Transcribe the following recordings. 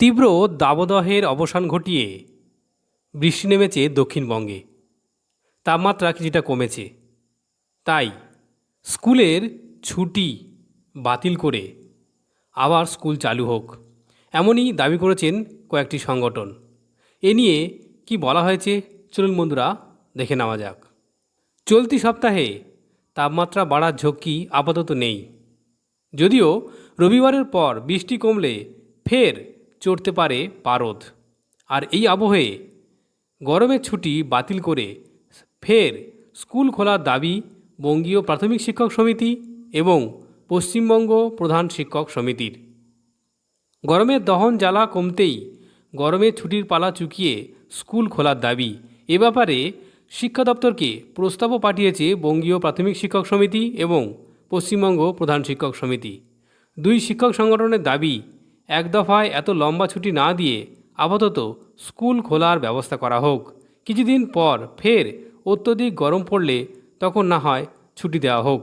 তীব্র দাবদাহের অবসান ঘটিয়ে বৃষ্টি নেমেছে দক্ষিণবঙ্গে। তাপমাত্রা কিছুটা কমেছে। তাই স্কুলের ছুটি বাতিল করে আবার স্কুল চালু হোক, এমনই দাবি করেছেন কয়েকটি সংগঠন। এ নিয়ে কি বলা হয়েছে, চলুন বন্ধুরা দেখে নেওয়া যাক। চলতি সপ্তাহে তাপমাত্রা বাড়ার ঝক্কি আপাতত নেই। যদিও রবিবারের পর বৃষ্টি কমলে ফের চড়তে পারে পারদ। আর এই আবহে গরমের ছুটি বাতিল করে ফের স্কুল খোলার দাবি বঙ্গীয় প্রাথমিক শিক্ষক সমিতি এবং পশ্চিমবঙ্গ প্রধান শিক্ষক সমিতির। গরমের দহন জ্বালা কমতেই গরমের ছুটির পালা চুকিয়ে স্কুল খোলার দাবি। এ ব্যাপারে শিক্ষা দপ্তরকে প্রস্তাবও পাঠিয়েছে বঙ্গীয় প্রাথমিক শিক্ষক সমিতি এবং পশ্চিমবঙ্গ প্রধান শিক্ষক সমিতি। দুই শিক্ষক সংগঠনের দাবি এক দফায় এত লম্বা ছুটি না দিয়ে আপাতত স্কুল খোলার ব্যবস্থা করা হোক। কিছুদিন পর ফের অত্যধিক গরম পড়লে তখন না হয় ছুটি দেওয়া হোক।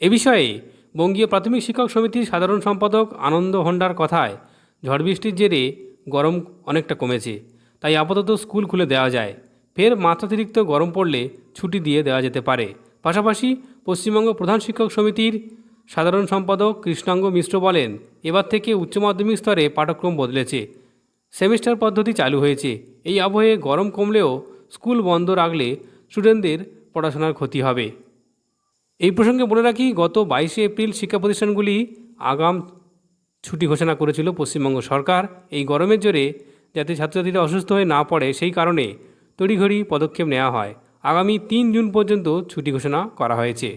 এ বিষয়ে বঙ্গীয় প্রাথমিক শিক্ষক সমিতির সাধারণ সম্পাদক আনন্দ হন্ডার কথায়, ঝড় বৃষ্টির জেরে গরম অনেকটা কমেছে, তাই আপাতত স্কুল খুলে দেওয়া যায়। ফের মাত্রাতিরিক্ত গরম পড়লে ছুটি দিয়ে দেওয়া যেতে পারে। পাশাপাশি পশ্চিমবঙ্গ প্রধান শিক্ষক সমিতির সাধারণ সম্পাদক কৃষ্ণাঙ্গ মিশ্র বলেন, এবার থেকে উচ্চ মাধ্যমিক স্তরে পাঠ্যক্রম বদলেছে। সেমিস্টার পদ্ধতি চালু হয়েছে। এই আবহে গরম কমলেও স্কুল বন্ধ রাখলে স্টুডেন্টদের পড়াশোনার ক্ষতি হবে। এই প্রসঙ্গে বলে রাখি, গত বাইশে এপ্রিল শিক্ষা প্রতিষ্ঠানগুলি আগাম ছুটি ঘোষণা করেছিল পশ্চিমবঙ্গ সরকার। এই গরমের জোরে যাতে ছাত্রছাত্রীরা অসুস্থ হয়ে না পড়ে, সেই কারণে তড়িঘড়ি পদক্ষেপ নেওয়া হয়। আগামী তিন জুন পর্যন্ত ছুটি ঘোষণা করা হয়েছে।